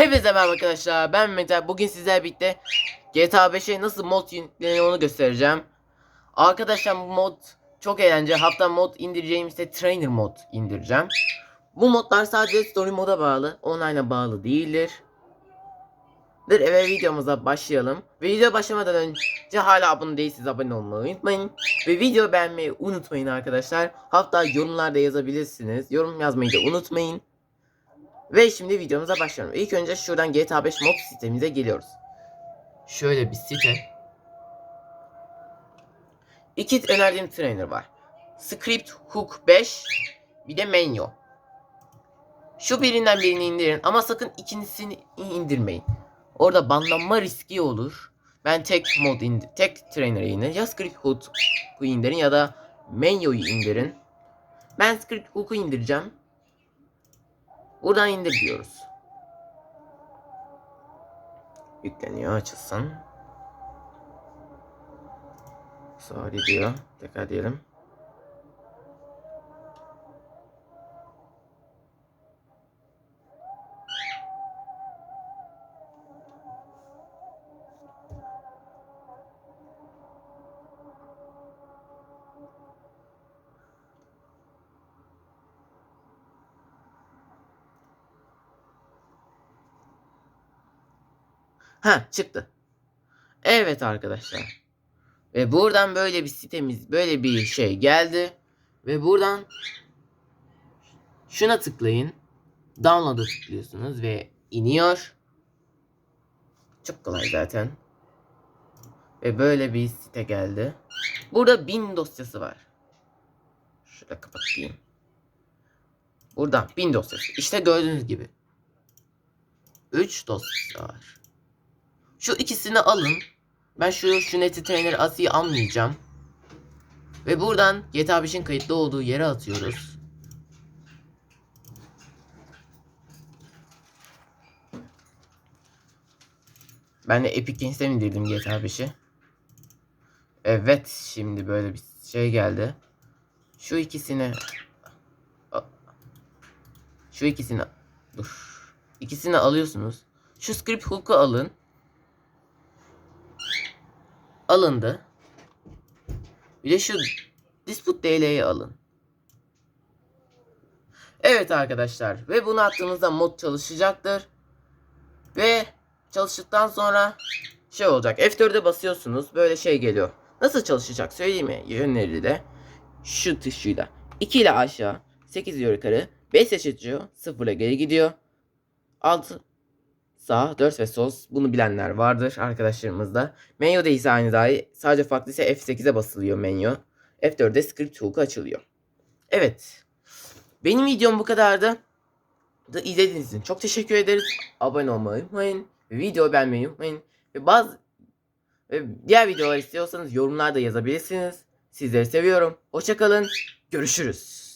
Hepinize merhaba arkadaşlar. Ben Mete. Bugün sizlerle birlikte GTA 5'e nasıl mod yükleniyor onu göstereceğim. Arkadaşlar bu mod çok eğlenceli. Hatta mod indireceğim ise trainer mod indireceğim. Bu modlar sadece story moda bağlı. Online'a bağlı değildir. Dur eve videomuza başlayalım. Video başlamadan önce hala abone değilseniz abone olmayı unutmayın. Ve video beğenmeyi unutmayın arkadaşlar. Hatta yorumlarda yazabilirsiniz. Yorum yazmayı da unutmayın ve şimdi videomuza başlayalım. İlk önce şuradan GTA 5 mod sitemize geliyoruz. Şöyle bir site. İki önerdiğim trainer var. Script Hook 5 bir de Menyo. Şu birinden birini indirin ama sakın ikincisini indirmeyin. Orada banlanma riski olur. Ben tek mod indir, tek trainer'ı indirin. Ya Script Hook'u indirin ya da Menyo'yu indirin. Ben Script Hook'u indireceğim. Buradan indir diyoruz. Yükleniyor açılsın. Sorry diyor. Tekrar diyelim. Ha çıktı. Evet arkadaşlar. Ve buradan böyle bir sitemiz böyle bir şey geldi. Ve buradan şuna tıklayın. Download'a tıklıyorsunuz ve iniyor. Çok kolay zaten. Ve böyle bir site geldi. Burada bin dosyası var. Şurada kapatayım. Burada bin dosyası. İşte gördüğünüz gibi. 3 dosya var. Şu ikisini alın. Ben şu şu neti trainer Asi'yi almayacağım. Ve buradan GTA 5'in kayıtlı olduğu yere atıyoruz. Ben de Epic Games'ten indirdim GTA 5'i. Evet şimdi böyle bir şey geldi. Şu ikisini şu ikisini dur. İkisini alıyorsunuz. Şu script hook'u alın. Alındı. Bir de şu Disput DL'yi alın. Evet arkadaşlar ve bunu attığınızda mod çalışacaktır. Ve çalıştıktan sonra şey olacak. F4'e basıyorsunuz. Böyle şey geliyor. Nasıl çalışacak söyleyeyim mi? Yönleri de şu tuşuyla. 2 ile aşağı, 8 ile yukarı, 5 seçiyor, 0 ile geri gidiyor. 6 sağ, 4 ve sol bunu bilenler vardır arkadaşlarımızda. Menü de ise aynı dahi sadece farklı ise F8'e basılıyor menü. F4'de script hook açılıyor. Evet. Benim videom bu kadardı. Da izlediğiniz için çok teşekkür ederiz. Abone olmayı unutmayın. Ve video beğenmeyi unutmayın. Ve bazı ve diğer videolar istiyorsanız yorumlarda yazabilirsiniz. Sizleri seviyorum. Hoşçakalın. Görüşürüz.